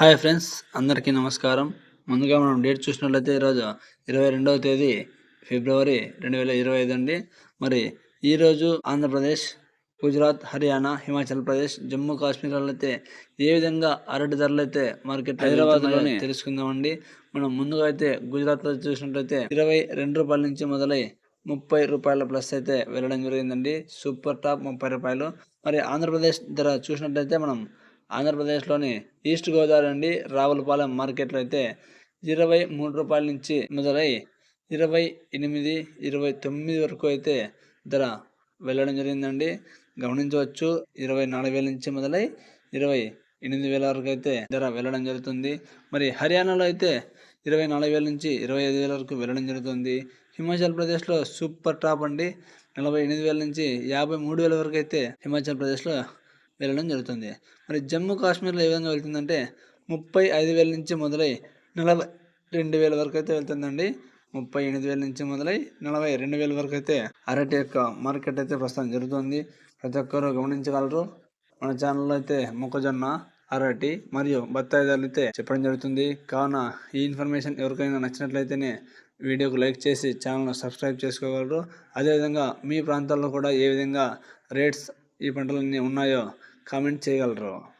Hi friends అందరికీ నమస్కారం. ముందుగా మనం డేట్ చూసినట్లయితే ఈరోజు ఇరవై రెండవ తేదీ ఫిబ్రవరి రెండు వేల ఇరవై ఐదు అండి. మరి ఈరోజు ఆంధ్రప్రదేశ్ గుజరాత్ హర్యానా హిమాచల్ ప్రదేశ్ జమ్మూ కాశ్మీర్లో అయితే ఏ విధంగా అరటి ధరలు అయితే మార్కెట్ హైదరాబాద్లోనే తెలుసుకుందామండి. మనం ముందుగా అయితే గుజరాత్లో చూసినట్లయితే ఇరవై రెండు రూపాయల నుంచి మొదలై ముప్పై రూపాయల ప్లస్ అయితే వెళ్ళడం జరిగిందండి. సూపర్ టాప్ ముప్పై రూపాయలు. మరి ఆంధ్రప్రదేశ్ ధర చూసినట్లయితే మనం ఆంధ్రప్రదేశ్లోని ఈస్ట్ గోదావరి నుండి రావులపాలెం మార్కెట్లో అయితే ఇరవై మూడు రూపాయల నుంచి మొదలై ఇరవై ఎనిమిది ఇరవై తొమ్మిది వరకు అయితే ధర వెళ్ళడం జరిగిందండి. గమనించవచ్చు ఇరవై నాలుగు వేల నుంచి మొదలై ఇరవై ఎనిమిది వేల వరకు అయితే ధర వెళ్ళడం జరుగుతుంది. మరి హర్యానాలో అయితే ఇరవై నాలుగు వేల నుంచి ఇరవై ఐదు వేల వరకు వెళ్ళడం జరుగుతుంది. హిమాచల్ ప్రదేశ్లో సూపర్ టాప్ అండి. నలభై ఎనిమిది వేల నుంచి యాభై మూడు వేల వరకు అయితే హిమాచల్ ప్రదేశ్లో వెళ్ళడం జరుగుతుంది. మరి జమ్మూ కాశ్మీర్లో ఏ విధంగా వెళ్తుందంటే ముప్పై ఐదు వేల నుంచి మొదలై నలభై రెండు వేల వరకు అయితే వెళ్తుందండి. ముప్పై ఎనిమిది వేల నుంచి మొదలై నలభై రెండు వేల వరకు అయితే అరటి యొక్క మార్కెట్ అయితే ప్రస్తుతం జరుగుతుంది. ప్రతి ఒక్కరూ గమనించగలరు. మన ఛానల్లో అయితే మొక్కజొన్న అరటి మరియు బత్తాయి ధరలు అయితే చెప్పడం జరుగుతుంది. కావున ఈ ఇన్ఫర్మేషన్ ఎవరికైనా నచ్చినట్లయితేనే వీడియోకు లైక్ చేసి ఛానల్ను సబ్స్క్రైబ్ చేసుకోగలరు. అదేవిధంగా మీ ప్రాంతాల్లో కూడా ఏ విధంగా రేట్స్ ఈ పంటలన్నీ ఉన్నాయో? కామెంట్ చేయగలరు.